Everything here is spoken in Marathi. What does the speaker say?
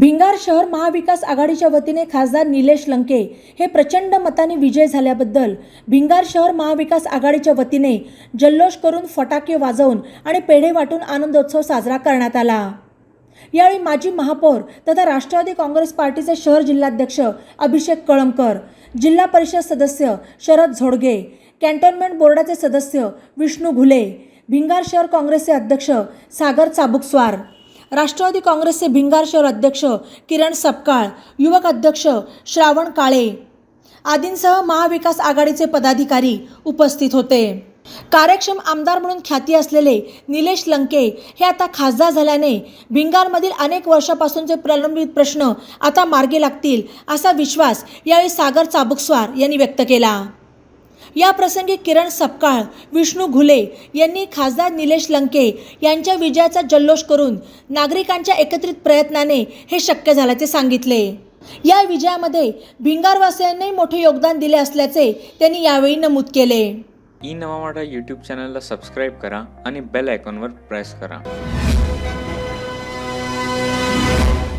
भिंगार शहर महाविकास आघाडीच्या वतीने खासदार निलेश लंके हे प्रचंड मताने विजय झाल्याबद्दल भिंगार शहर महाविकास आघाडीच्या वतीने जल्लोष करून फटाके वाजवून आणि पेढे वाटून आनंदोत्सव साजरा करण्यात आला. यावेळी माजी महापौर तथा राष्ट्रवादी काँग्रेस पार्टीचे शहर जिल्हाध्यक्ष अभिषेक कळमकर जिल्हा परिषद सदस्य शरद झोडगे कॅन्टोन्मेंट बोर्डाचे सदस्य विष्णू घुले भिंगार शहर काँग्रेसचे अध्यक्ष सागर चाबुकस्वार राष्ट्रवादी काँग्रेसचे भिंगार शहर अध्यक्ष किरण सपकाळ युवक अध्यक्ष श्रावण काळे. आदींसह महाविकास आघाडीचे पदाधिकारी उपस्थित होते. कार्यक्षम आमदार म्हणून ख्याती असलेले निलेश लंके हे आता खासदार झाल्याने भिंगारमधील अनेक वर्षापासूनचे प्रलंबित प्रश्न आता मार्गी लागतील असा विश्वास यावेळी सागर चाबुकस्वार यांनी व्यक्त केला. या प्रसंगी किरण सपकाळ विष्णू घुले यांनी खासदार निलेश लंके यांच्या विजयाचा जल्लोष करून नागरिकांच्या एकत्रित प्रयत्नाने हे शक्य झाल्याचे सांगितले. या विजयामध्ये भिंगारवासियांनी मोठे योगदान दिले असल्याचे त्यांनी यावेळी नमूद केले. ई नवा यूट्यूब चॅनलला सबस्क्राईब करा आणि बेल आयकॉनवर प्रेस करा.